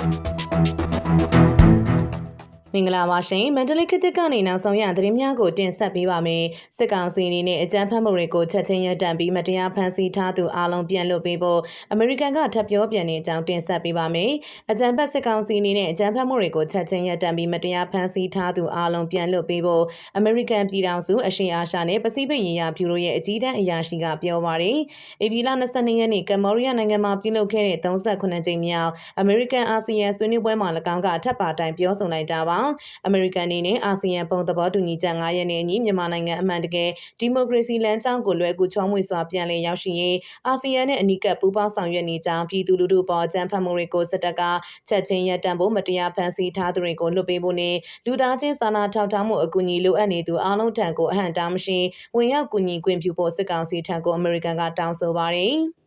Thank you. မင်္ဂလာပါရှင်မန္တလေးခေတ်သစ်ကနေနောက်ဆုံးရသတင်းများကိုတင်ဆက်ပေးပါမယ်စစ်ကောင်စီအနေနဲ့အကြမ်းဖက်မှုတွေကိုချက်ချင်းရပ်တန့်ပြီးမတရားဖမ်းဆီးထားသူအလုံးပြန်လွတ်ပေးဖို့အမေရိကန်ကထပ်ပြောပြန်တဲ့အကြောင်းတင်ဆက်ပေးပါမယ်အကြမ်းဖက်စစ်ကောင်စီအနေနဲ့အကြမ်းဖက်မှုတွေကိုချက်ချင်းရပ်တန့်ပြီးမတရားဖမ်းဆီးထားသူအလုံးပြန်လွတ်ပေးဖို့အမေရိကန်ပြည်ထောင်စုအရှေ့အာရှနဲ့ပစိဖိတ်ရေးရာဗျူရိုရဲ့အကြီးတန်းအရာရှိကပြောပါတယ်အေဗီလာ22ရက်နေ့ကမ္ဘောဒီးယားနိုင်ငံမှာပြုလုပ်ခဲ့တဲ့38ကြိမ်မြောက်အမေရိကန်အာဆီယံဆွေးနွေးပွဲမှာ၎င်းကအထက်ပါတိုင်ပြောဆိုလိုက်တာပါအမေရိကန်အနေနဲ့အာဆီယံပုံသဘောတူညီချက်9ရက်နဲ့အညီမြန်မာနိုင်ငံအမှန်တကယ်ဒီမိုကရေစီလမ်းကြောင်းကိုလွယ်ကူချောမွေ့စွာပြန်လည်ရောက်ရှိရေးအာဆီယံနဲ့အနီးကပ်ပူးပေါင်းဆောင်ရွက်နေကြောင်းပြည်သူလူထုပေါ်အကြမ်းဖက်မှုတွေကိုစစ်တပ်ကချက်ချင်းရပ်တန့်ဖို့မတရားဖန်ဆီးထားသူတွေကိုလွတ်ပေးဖို့နဲ့လူသားချင်းစာနာထောက်ထားမှုအကူအညီလိုအပ်နေသူအားလုံးထံကိုအဟန့်တားမရှိဝင်ရောက်ကူညီခွင့်ပြုဖို့စစ်ကောင်စီထံကိုအမေရိကန်ကတောင်းဆိုပါတယ်။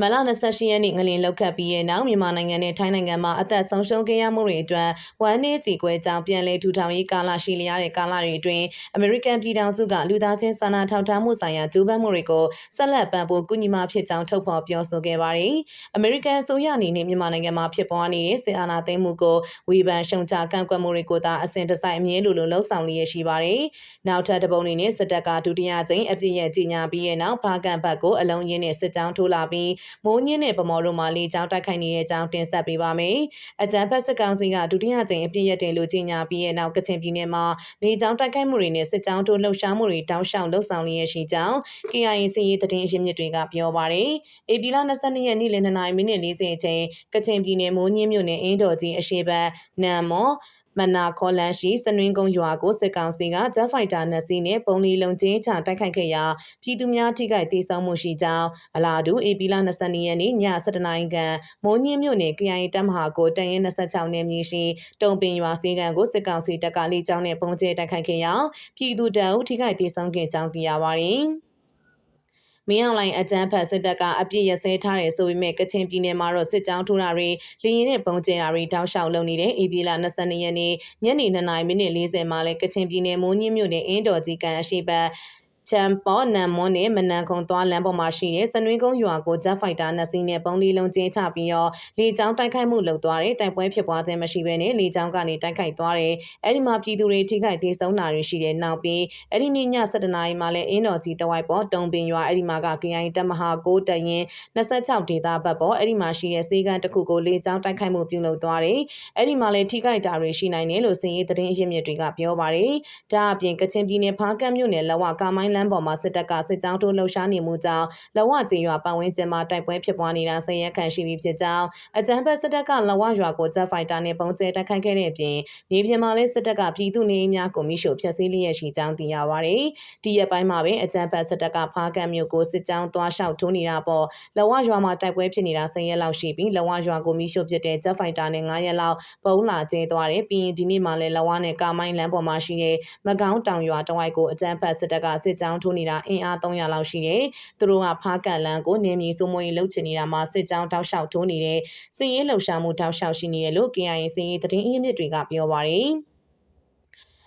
မလ28ရက်နေ့ငလင်လောက်ခတ်ပြီးရဲ့နောက်မြန်မာနိုင်ငံနဲ့ထိုင်းနိုင်ငံမှာအသက်ဆုံးရှုံးခဲ့ရမှုတွေအတွက်ဝမ်းနည်းကြေကွဲကြောင်းပြန်လည်ထူထောင်ရေးကာလရှိလျားတဲ့ကာလတွေအတွင်းအမေရိကန်ပြည်ထောင်စုကလူသားချင်းစာနာထောက်ထားမှုဆိုင်ရာဂျူးပန်းမှုတွေကိုဆက်လက်ပံ့ပိုးကူညီမှဖြစ်ကြောင်းထုတ်ဖော်ပြောဆိုခဲ့ပါတယ်။အမေရိကန်အစိုးရအနေနဲ့မြန်မာနိုင်ငံမှာဖြစ်ပွားနေတဲ့စစ်အာဏာသိမ်းမှုကိုဝေဖန်ရှုံချကန့်ကွက်မှုတွေကိုသာအစဉ်တစိုက်အမြဲလိုလိုလှုံ့ဆော်လျက်ရှိပါတယ်။နောက်ထပ်တပုံအနေနဲ့စစ်တပ်ကဒုတိယကြိမ်အပြည့်ရဲ့ကြီးညာပြီးရဲ့နောက်ဖားကန်ဘတ်ကိုအလုံးရင်းနဲ့စစ်ကြောင်းထိုးလာပြီးမိုးညင်းနဲ့ဗမော်တို့မှလေကြောင်းတိုက်ခိုက်နေတဲ့အကြောင်းတင်ဆက်ပေးပါမယ်။အကြံဖက်စစ်ကောင်စီကဒုတိယကြိမ်အပြည့်ရတင်လို့ကြီးညာပြီးရဲ့နောက်ကချင်ပြည်နယ်မှာလေကြောင်းတိုက်ခိုက်မှုတွေနဲ့စစ်ကြောင်းထိုးလှုပ်ရှားမှုတွေတောင်းရှောင်လှုပ်ဆောင်လျက်ရှိကြောင်း KIA စီရေးသတင်းအရင်းမြစ်တွေကပြောပါတယ်။ AP လ22ရက်နေ့လယ်2နာရီမိနစ်40အချိန်ကချင်ပြည်နယ်မိုးညင်းမြို့နယ်အင်းတော်ကြီးအရှိတ်ဘက်နမ်မော် မနာခေါ်လန်ရှိစနွင်းကုန်းရွာကိုစစ်ကောင်စီကဂျက်ဖိုက်တာနှစ်စီးနဲ့ပုံလီလုံချင်းချတိုက်ခိုက်ခဲ့ရာပြည်သူများထိခိုက်ဒေဆုံးမှုရှိကြောင်းအလားတူအေပီလာ22ရက်နေ့ည7:00နာရီခန့်မိုးညင်းမြို့နယ် KIA တပ်မဟာကိုတန်ရင်26နယ်မြေရှိတုံပင်ရွာစီကံကိုစစ်ကောင်စီတပ်ကလေကြောင်းနဲ့ပုံကျဲတိုက်ခိုက်ခဲ့ရာပြည်သူတအုပ်ထိခိုက်ဒေဆုံးခဲ့ကြောင်းသိရပါတယ်။ မင်းအောင်လှိုင်အကြမ်းဖက်စစ်တပ်ကအပြစ်ရစဲထားတယ်ဆိုပေမဲ့ကချင်ပြည်နယ်မှာတော့စစ်ကြောင်းထိုးတာတွေလင်းရင်နဲ့ပုံကျဲတာတွေတောက်လျှောက်လုပ်နေတဲ့အေပြည်လာ22ရက်နေ့ညနေ2:40မိနစ်40မှာလဲကချင်ပြည်နယ်မိုးညင်းမြို့နယ်အင်းတော်ကြီးကန်အရှိတ် ချမ်ပေါ်နမ်မွန်နဲ့မနန်ခုံသွားလမ်းပေါ်မှာရှိတဲ့စနွင်းကုန်းရွာကိုဂျက်ဖိုက်တာနှစ်စီးနဲ့ပုံလီလုံးကျင်းချပြီးတော့လေကြောင်းတိုက်ခိုက်မှုလုပ်သွားတယ်တိုက်ပွဲဖြစ်ပွားခြင်းမရှိဘဲနဲ့လေကြောင်းကနေတိုက်ခိုက်သွားတယ်အဲ့ဒီမှာပြည်သူတွေထိခိုက်ဒေဆုံးတာတွေရှိတယ်နောက်ပြီးအဲ့ဒီနေ့ည7:00နာရီမှာလည်းအင်းတော်ကြီးတဝိုက်ပေါ်တုံပင်ရွာအဲ့ဒီမှာက KI တပ်မဟာ6တရင်26ဒေသဘက်ပေါ်အဲ့ဒီမှာရှိတဲ့စေကန်းတစ်ခုကိုလေကြောင်းတိုက်ခိုက်မှုပြုလုပ်သွားတယ်အဲ့ဒီမှာလည်းထိခိုက်တာတွေရှိနိုင်တယ်လို့စင်ရေးသတင်းအရင်းမြစ်တွေကပြောပါတယ်ဒါအပြင်ကချင်ပြည်နယ်ဖားကတ်မြို့နယ်လဝကာမိုင်းလမ်းပေါ်မှာစစ်တပ်ကစစ်ကြောင်းထိုးလှုပ်ရှားနေမှုကြောင့်လဝကျေးရွာပတ်ဝန်းကျင်မှာတိုက်ပွဲဖြစ်ပွားနေတာဆယ်ရက်ခန့်ရှိပြီဖြစ်ကြောင်းအကြမ်းဖက်စစ်တပ်ကလဝရွာကိုဂျက်ဖိုက်တာနဲ့ပုံကျဲတိုက်ခိုက်ခဲ့တဲ့အပြင်မြေပြင်မှာလည်းစစ်တပ်ကပြည်သူနေအိမ်များကိုမိရှို့ဖျက်ဆီးလျက်ရှိကြောင်းသိရပါတယ်။ဒီရက်ပိုင်းမှာပဲအကြမ်းဖက်စစ်တပ်ကဖားကံမြို့ကိုစစ်ကြောင်းသွားလျှောက်ထိုးနေတာပေါ့လဝရွာမှာတိုက်ပွဲဖြစ်နေတာဆယ်ရက်လောက်ရှိပြီးလဝရွာကိုမိရှို့ပစ်တဲ့ဂျက်ဖိုက်တာနဲ့9ရက်လောက်ပုံလာကျဲသွားတယ်ပြီးရင်ဒီနေ့မှလည်းလဝနဲ့ကာမိုင်းလမ်းပေါ်မှာရှိတဲ့မကောင်းတောင်ရွာတဝိုက်ကိုအကြမ်းဖက်စစ်တပ်ကစစ်ကြောင်းထိုးနေတာအင်အား300လောက်ရှိတယ်။သူတို့ကဖားကန်လန်းကိုနေမြေစိုးမိုးရေးလှုပ်ချင်နေတာမှာစစ်ကြောင်းတောက်လျှောက်ထိုးနေတဲ့စည်ရေးလှုပ်ရှားမှုတောက်လျှောက်ရှိနေရလို့ KIA စည်ရေးသတင်းအရင်းမြစ်တွေကပြောပါရယ်။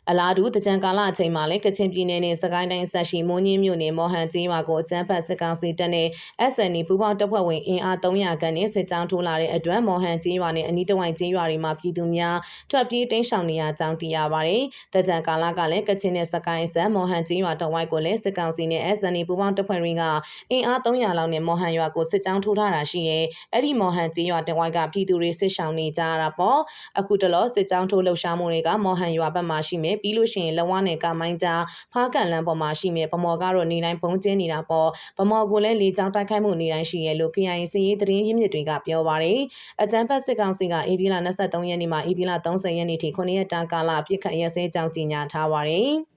အလားတူတကြံကာလအချိန်မှာလည်းကချင်ပြည်နယ်နဲ့စကိုင်းတိုင်းဆက်ရှိမိုးညင်းမြို့နယ်မော်ဟန်ကျေးရွာကိုအကြမ်းဖက်စစ်ကောင်စီတပ်နဲ့ SNE ပူးပေါင်းတပ်ဖွဲ့ဝင်အင်အား300ခန့်နဲ့စစ်ကြောင်းထိုးလာတဲ့အတွက်မော်ဟန်ကျေးရွာနဲ့အနီးတစ်ဝိုက်ကျေးရွာတွေမှာပြည်သူများထွက်ပြေးတိမ်းရှောင်နေရကြောင်းသိရပါတယ်။တကြံကာလကလည်းကချင်နဲ့စကိုင်းဆက်မော်ဟန်ကျေးရွာတစ်ဝိုက်ကိုလည်းစစ်ကောင်စီနဲ့ SNE ပူးပေါင်းတပ်ဖွဲ့တွေကအင်အား300လောက်နဲ့မော်ဟန်ရွာကိုစစ်ကြောင်းထိုးထားတာရှိရဲ့အဲ့ဒီမော်ဟန်ကျေးရွာတစ်ဝိုက်ကပြည်သူတွေစစ်ရှောင်နေကြရတာပေါ့။အခုတလောစစ်ကြောင်းထိုးလှုပ်ရှားမှုတွေကမော်ဟန်ရွာဘက်မှာရှိမယ်ပြီးလို့ရှိရင်လဝနဲ့ကမိုင်းကြားဖားကန်လမ်းပေါ်မှာရှိမယ်ဗမော်ကတော့နေတိုင်းပုံကျင်းနေတာပေါ့ဗမော်ကိုလည်းလေကြောင်းတိုက်ခိုက်မှုနေတိုင်းရှိရလို့ KIA စီရေးသတင်းရင်းမြစ်တွေကပြောပါတယ်အကြမ်းဖက်စစ်ကောင်စီကအေပီလာ23ရက်နေ့မှာအေပီလာ30ရက်နေ့ထိ9ရက်တာကာလပြစ်ခတ်ရစဲကြောင်းကြီးညာထားပါတယ်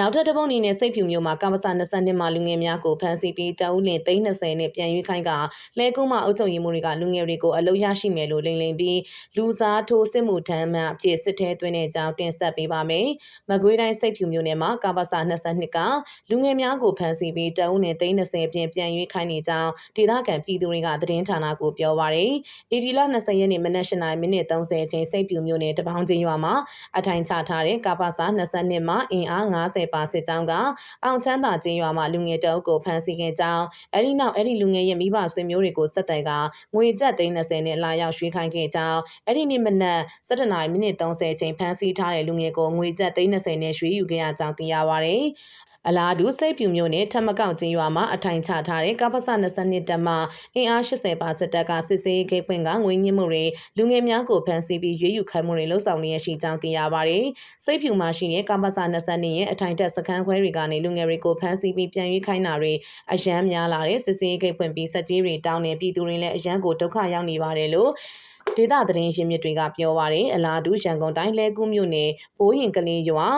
နောက်ထပ်တစ်ပုတ်အနေနဲ့စိတ်ဖြူမျိုးမှာကမ္ဘာစာ22မှာလူငယ်များကိုဖမ်းဆီးပြီးတအုပ်လင်30နဲ့ပြန်ရွေးခိုင်းကလဲကုန်းမှာအုပ်ချုပ်ရေးမှုတွေကလူငယ်တွေကိုအလုပ်ရရှိမယ်လို့လိမ်လင်ပြီးလူစားထိုးစစ်မှုထမ်းမှအဖြစ်စစ်ထဲသွင်းတဲ့အကြောင်းတင်ဆက်ပေးပါမယ်။မကွေးတိုင်းစိတ်ဖြူမျိုးနယ်မှာကမ္ဘာစာ22ကလူငယ်များကိုဖမ်းဆီးပြီးတအုပ်လင်30ပြင်ပြန်ရွေးခိုင်းနေကြောင်းဒေသခံပြည်သူတွေကသတင်းဌာနကိုပြောပါရယ်။ဧပြီလ20ရက်နေ့မနက်၈နာရီမိနစ်30အချိန်စိတ်ဖြူမျိုးနယ်တပေါင်းချင်းရွာမှာအထိုင်ချထားတဲ့ကမ္ဘာစာ22မှာအင်အား90ပါစစ်ကြောင်းကအောင်ချမ်းသာကျေးရွာမှာလူငယ်တအုပ်ကိုဖမ်းဆီးခဲ့ကြောင်းအဲဒီနောက်အဲဒီလူငယ်ရဲ့မိဘဆွေမျိုးတွေကိုဆက်တိုက်ကငွေကျပ်330နဲ့လာရောက်ရွှေ့ခိုင်းခဲ့ကြောင်းအဲဒီနေ့မနက်7:30မိနစ်30ချိန်ဖမ်းဆီးထားတဲ့လူငယ်ကိုငွေကျပ်330နဲ့ရွှေ့ယူခဲ့ရကြောင်းသိရပါတယ်။ အလားတူစိတ်ပြူမျိုးနဲ့ထမကောက်ချင်းရွာမှာအထိုင်ချထားတဲ့ကပ္ပစ22တက်မှအင်အား80ပါစစ်တပ်ကစစ်စေးဂိတ်ပွင့်ကငွေညှစ်မှုတွေလူငယ်များကိုဖမ်းဆီးပြီးရွေးယူခိုင်းမှုတွေလှုပ်ဆောင်နေရရှိကြောင်းသိရပါတယ်။စိတ်ဖြူမှာရှိတဲ့ကပ္ပစ22ရဲ့အထိုင်တက်စခန်းခွဲတွေကနေလူငယ်တွေကိုဖမ်းဆီးပြီးပြန်ရွေးခိုင်းတာတွေအယမ်းများလာတဲ့စစ်စေးဂိတ်ပွင့်ပြီးစက်ကြီးတွေတောင်းနေပြည်သူတွေလည်းအယမ်းကိုဒုက္ခရောက်နေပါတယ်လို့ဒေသသတင်းရင်းမြစ်တွေကပြောပါရယ်အလားတူရန်ကုန်တိုင်းလဲကူးမြို့နယ်ဘိုးရင်ကလေးရွာ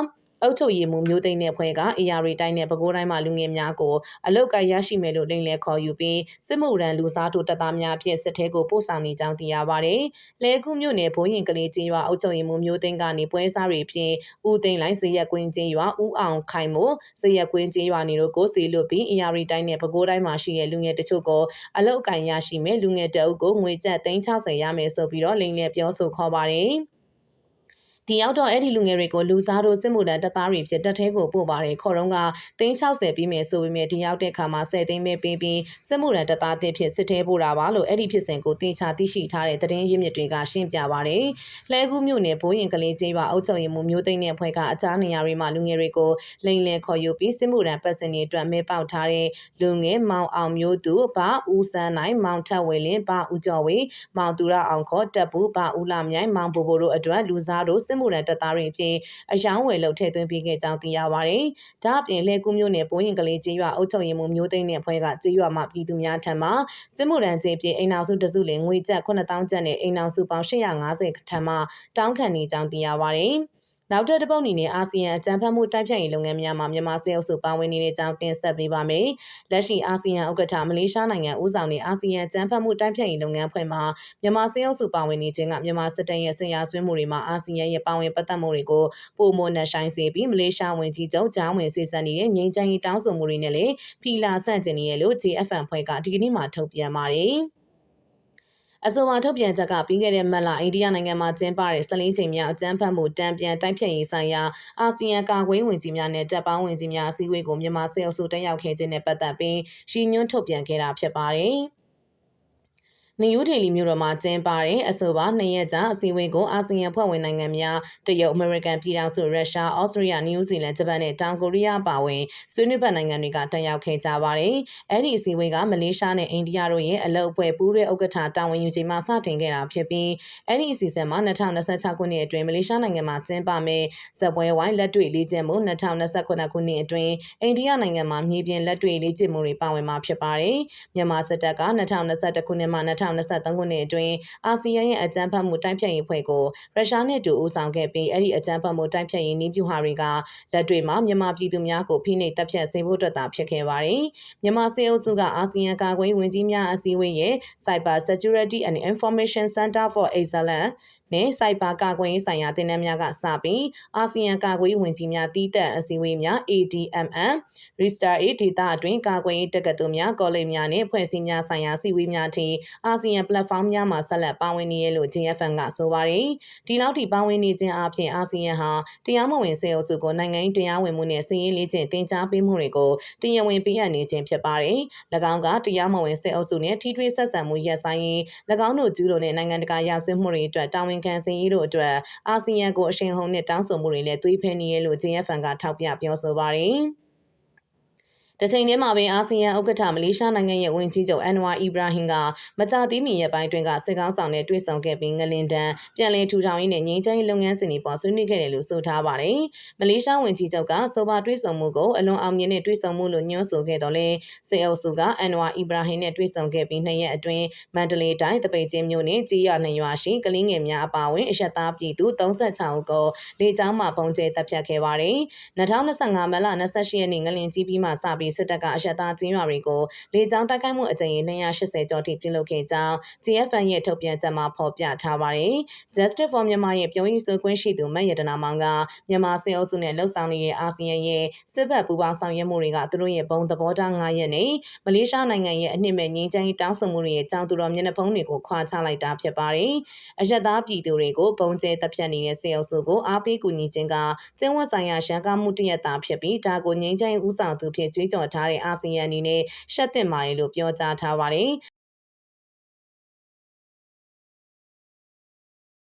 အုပ်ချုပ်ရေးမှူးမျိုးသိန်းတဲ့ဖွဲ့က AR တိုင်းနဲ့ပဲခူးတိုင်းမှာလူငယ်များကိုအလုတ်ကရရှိမယ်လို့လိမ်လည်ခေါ်ယူပြီးစစ်မှုရန်လူစားတို့တပ်သားများဖြင့်စစ်ထဲကိုပို့ဆောင်နေကြောင်းသိရပါတယ်။လဲကူးမြို့နယ်ဘိုးရင်ကလေးကျေးရွာအုပ်ချုပ်ရေးမှူးမျိုးသိန်းကနေပွဲစားတွေဖြင့်ဦးသိန်းလိုက်ဇေယျကွင်းကျေးရွာဦးအောင်ခိုင်မို့ဇေယျကွင်းကျေးရွာနေတို့ကိုစီလွတ်ပြီး AR တိုင်းနဲ့ပဲခူးတိုင်းမှာရှိတဲ့လူငယ်တချို့ကိုအလုတ်ကရရှိမယ်လူငယ်တအုပ်ကိုငွေကျပ်360ရမယ်ဆိုပြီးတော့လိမ်လည်ပြောဆိုခေါ်ပါတယ်။ ဒီရောက်တော့အဲ့ဒီလူငယ်တွေကိုလူစားတို့စစ်မှုထမ်းတပ်သားတွေဖြစ်တက်သေးကိုပို့ပါတယ်ခေါ်တော့က360ပြီးမယ်ဆိုပေမဲ့ဒီရောက်တဲ့ခါမှာ10သိန်းပဲပေးပြီးစစ်မှုထမ်းတပ်သားတစ်ဖြစ်စစ်သေးပို့တာပါလို့အဲ့ဒီဖြစ်စဉ်ကိုတေချာသိရှိထားတဲ့သတင်းရင်းမြစ်တွေကရှင်းပြပါတယ်လှဲကူးမြို့နယ်ဘိုးရင်ကလေးကျေးရွာအုပ်ချုပ်ရေးမှူးမျိုးသိန်းတဲ့အဖွဲ့ကအကြားနေရာတွေမှာလူငယ်တွေကိုလိန်လည်ခေါ်ယူပြီးစစ်မှုထမ်းပတ်စင်တွေအတွက်မဲပေါက်ထားတဲ့လူငယ်မောင်အောင်မျိုးသူဘာဦးစန်းနိုင်မောင်ထက်ဝေလင်းဘာဦးကျော်ဝေမောင်သူရအောင်ခေါ်တပ်ဘူးဘာဦးလာမြိုင်မောင်ဘိုဘိုတို့အတွက်လူစားတို့စစ်မှုထမ်းတပ်သားတွေအဖြစ်အယောင်းဝယ်လုပ်ထည့်သွင်းပေးခဲ့ကြောင်းသိရပါတယ်။ဒါ့အပြင်လဲကူးမျိုးနယ်ပိုးရင်ကလေးကျေးရွာအုပ်ချုပ်ရေးမှူးမျိုးသိန်းတဲ့အဖွဲ့ကကျေးရွာမှာပြည်သူများထံမှစစ်မှုထမ်းကျေးပြည်အိမ်နောက်စုတစုလင်ငွေကျပ်9000ကျပ်နဲ့အိမ်နောက်စုပေါင်း850ထံမှတောင်းခံနေကြောင်းသိရပါတယ်။ နောက်ထပ်တစ်ပုတ်အနေနဲ့အာဆီယံအကြံဖတ်မှုတိုက်ဖြတ်ရေးလုပ်ငန်းများမှာမြန်မာစစ်အုပ်စုပါဝင်နေတဲ့အကြောင်းတင်ဆက်ပေးပါမယ်။လက်ရှိအာဆီယံဥက္ကဋ္ဌမလေးရှားနိုင်ငံဦးဆောင်တဲ့အာဆီယံအကြံဖတ်မှုတိုက်ဖြတ်ရေးလုပ်ငန်းဖွဲ့မှာမြန်မာစစ်အုပ်စုပါဝင်နေခြင်းကမြန်မာစစ်တပ်ရဲ့ဆင်ယာဆွေးမှုတွေမှာအာဆီယံရဲ့ပါဝင်ပတ်သက်မှုတွေကိုပုံမနှဆိုင်စေပြီးမလေးရှားဝန်ကြီးချုပ်ဂျာဝင်စီစံနေတဲ့ငြိမ်းချမ်းရေးတောင်းဆိုမှုတွေနဲ့လည်းဖီလာဆန့်ကျင်နေရလို့ JFN ဖွဲ့ကဒီကနေ့မှထုတ်ပြန်ပါတယ်။ အဆိုပါထုတ်ပြန်ချက်ကပြီးခဲ့တဲ့မတ်လအိန္ဒိယနိုင်ငံမှာကျင်းပတဲ့14ချိန်မြောက်အကြမ်းဖက်မှုတံပြန်တိုက်ဖြတ်ရေးဆိုင်ရာအာဆီယံကာကွယ်ဝင်ကြီးများနဲ့တပ်ပေါင်းဝင်ကြီးများအစည်းအဝေးကိုမြန်မာစစ်အုပ်စုတက်ရောက်ခဲ့ခြင်းနဲ့ပတ်သက်ပြီးရှင်းညွှန်းထုတ်ပြန်ခဲ့တာဖြစ်ပါတယ်။ နယူးဒေလီမြို့တော်မှာကျင်းပတဲ့အဆိုပါနှစ်ရက်ကြာအစည်းအဝေးကိုအာဆီယံဖွဲ့ဝင်နိုင်ငံများတရုတ်အမေရိကန်ပြည်ထောင်စုရုရှားဩစတြေးလျနယူးဇီလန်ဂျပန်နဲ့တောင်ကိုရီးယားပါဝင်ဆွေးနွေးဘက်နိုင်ငံတွေကတက်ရောက်ခဲ့ကြပါတယ်။အဲ့ဒီအစည်းအဝေးကမလေးရှားနဲ့အိန္ဒိယတို့ရဲ့အလုပ်အဖွဲ့ပူးရဲဥက္ကဋ္ဌတာဝန်ယူချိန်မှာစတင်ခဲ့တာဖြစ်ပြီးအဲ့ဒီအစီအစဉ်မှာ2026ခုနှစ်အတွင်းမလေးရှားနိုင်ငံမှာကျင်းပမယ့်ဇပွဲဝိုင်းလက်တွေ့လေ့ကျင့်မှု2029ခုနှစ်အတွင်းအိန္ဒိယနိုင်ငံမှာမြေပြင်လက်တွေ့လေ့ကျင့်မှုတွေပါဝင်မှာဖြစ်ပါတယ်။မြန်မာစစ်တပ်က2021ခုနှစ်မှ2023ခုနှစ်အတွင်းအာဆီယံရဲ့အကြမ်းဖက်မှုတိုက်ဖျက်ရေးဖွဲ့ကိုရုရှားနဲ့တူဦးဆောင်ခဲ့ပြီးအဲ့ဒီအကြမ်းဖက်မှုတိုက်ဖျက်ရေးနည်းဗျူဟာတွေကလက်တွေ့မှာမြန်မာပြည်သူများကိုဖိနှိပ်တပ်ဖြတ်စေဖို့အတွက်သာဖြစ်ခဲ့ပါတယ်။မြန်မာစစ်အုပ်စုကအာဆီယံကာကွယ်ဝင်ကြီးများအစည်းအဝေးရဲ့ Cyber Security and Information Center for Excellence နဲ့စိုက်ဘာကာကွယ်ရေးဆိုင်ရာတင်နန်းများကစပြီးအာဆီယံကာကွယ်ရေးဝန်ကြီးများတည်တဲ့အစည်းအဝေးများ ADMM Restar A ဒေတာအတွင်းကာကွယ်ရေးတက္ကသိုလ်များကောလိပ်များနဲ့ဖွဲ့စည်းများဆိုင်ရာစီဝေးများထိအာဆီယံ platform များမှာဆက်လက်ပါဝင်နေရလို့ JFN ကဆိုပါတယ်ဒီလောက်ထိပါဝင်နေခြင်းအပြင်အာဆီယံဟာတရားမဝင်စေအုပ်စုကိုနိုင်ငံရေးတရားဝင်မှုနဲ့စီးရေးလေးချင်းတင် जा ပေးမှုတွေကိုတရားဝင်ပေးအပ်နေခြင်းဖြစ်ပါတယ်၎င်းကတရားမဝင်စေအုပ်စုနဲ့ထိထွေးဆက်ဆံမှုရပ်ဆိုင်ရင်၎င်းတို့ကျူးလွန်တဲ့နိုင်ငံတကာရာဇဝတ်မှုတွေအတွက်တာဝန်ခံစင်ရေးတို့အတွက်အာဆီယံကိုအရှင်ဟုန်နဲ့တောင်းဆိုမှုတွေလည်းသွေးဖဲနေရလို့ JFN ကထောက်ပြပြောဆိုပါတယ်။ တချိန်တည်းမှာပင်အာဆီယံဥက္ကဋ္ဌမလေးရှားနိုင်ငံရဲ့ဝန်ကြီးချုပ်အန်နဝါအီဘရာဟင်ကမကြာသေးမီရက်ပိုင်းတွင်ကစစ်ကောင်းဆောင်နဲ့တွေ့ဆုံခဲ့ပြီးငလင်တန်ပြန်လည်ထူထောင်ရေးနဲ့ငြိမ်းချမ်းရေးလုပ်ငန်းစဉ်တွေပေါ်ဆွေးနွေးခဲ့တယ်လို့ဆိုထားပါတယ်။မလေးရှားဝန်ကြီးချုပ်ကဆိုပါတွေ့ဆုံမှုကိုအလွန်အောင်မြင်တဲ့တွေ့ဆုံမှုလို့ညွှန်းဆိုခဲ့တော့လဲစစ်အုပ်စုကအန်နဝါအီဘရာဟင်နဲ့တွေ့ဆုံခဲ့ပြီးနှစ်ရက်အတွင်းမန္တလေးတိုင်းတပိတ်ချင်းမြို့နယ်ကြီးရနှရွာရှိကလင်းငယ်များအပါအဝင်အရက်သားပြည်သူ36ဦးကိုလေကြောင်းမှပုံကျဲတပ်ဖြတ်ခဲ့ပါတယ်။2025မတ်လ28ရက်နေ့ငလင်ကြီးပြီးမှစပြီးပြီးစစ်တပ်ကအရက်သားကျင်းရွာတွေကိုလေကြောင်းတိုက်ခိုက်မှုအကြိမ်280ကျော်ထိပြုလုပ်ခဲ့ကြောင်း GFN ရဲ့ထုတ်ပြန်ချက်မှာဖော်ပြထားပါတယ်။ Justice for Myanmar ရဲ့ပြောရေးဆိုခွင့်ရှိသူမတ်ရတနာမောင်ကမြန်မာစစ်အုပ်စုနဲ့လှုပ်ဆောင်နေတဲ့အာဆီယံရဲ့စစ်ဘက်ပူးပေါင်းဆောင်ရွက်မှုတွေကသူတို့ရဲ့ဘုံသဘောထား9ရက်နဲ့မလေးရှားနိုင်ငံရဲ့အနှစ်မဲ့ငြိမ်းချမ်းရေးတောင်းဆိုမှုတွေရဲ့ကြောင်းသူတော်မျက်နှာဖုံးတွေကိုခွာချလိုက်တာဖြစ်ပါတယ်။အရက်သားပြည်သူတွေကိုပုံကျဲတပ်ဖြတ်နေတဲ့စစ်အုပ်စုကိုအားပေးကူညီခြင်းကကျင်းဝတ်ဆိုင်ရာရန်ကားမှုတရက်တာဖြစ်ပြီးဒါကိုငြိမ်းချမ်းရေးဥဆောင်သူဖြစ်ကြွေးကြော်ထားတဲ့အာဆီယံအနေနဲ့ရှက်သင့်ပါတယ်လို့ပြောကြားထားပါတယ်